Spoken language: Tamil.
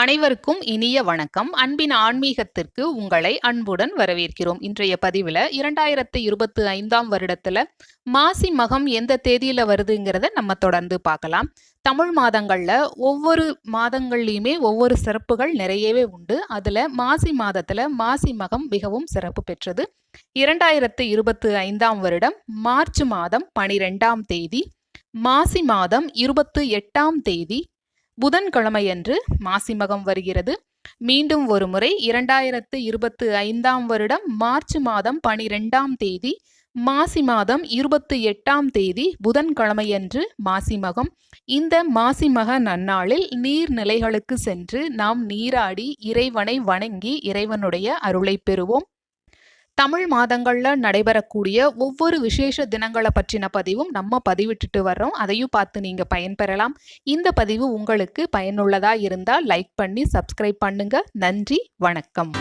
அனைவருக்கும் இனிய வணக்கம். அன்பின் ஆன்மீகத்திற்கு உங்களை அன்புடன் வரவேற்கிறோம். இன்றைய பதிவில் இரண்டாயிரத்து இருபத்தி ஐந்தாம் வருடத்தில் மாசி மகம் எந்த தேதியில் வருதுங்கிறத நம்ம தொடர்ந்து பார்க்கலாம். தமிழ் மாதங்களில் ஒவ்வொரு மாதங்கள்லையுமே ஒவ்வொரு சிறப்புகள் நிறையவே உண்டு. அதில் மாசி மாதத்தில் மாசி மகம் மிகவும் சிறப்பு பெற்றது. இரண்டாயிரத்து இருபத்தி ஐந்தாம் வருடம் மார்ச் மாதம் பனிரெண்டாம் தேதி மாசி மாதம் இருபத்து எட்டாம் தேதி புதன்கிழமையன்று மாசிமகம் வருகிறது. மீண்டும் ஒரு முறை இரண்டாயிரத்து இருபத்து ஐந்தாம் வருடம் மார்ச் மாதம் பனிரெண்டாம் தேதி மாசி மாதம் இருபத்தி எட்டாம் தேதி புதன்கிழமையன்று மாசிமகம். இந்த மாசிமக நன்னாளில் நீர்நிலைகளுக்கு சென்று நாம் நீராடி இறைவனை வணங்கி இறைவனுடைய அருளை பெறுவோம். தமிழ் மாதங்களில் நடைபெறக்கூடிய ஒவ்வொரு விசேஷ தினங்களை பற்றின பதிவும் நம்ம பதிவிட்டுட்டு வர்றோம். அதையும் பார்த்து நீங்கள் பயன்பெறலாம். இந்த பதிவு உங்களுக்கு பயனுள்ளதாக இருந்தால் லைக் பண்ணி சப்ஸ்கிரைப் பண்ணுங்க. நன்றி வணக்கம்.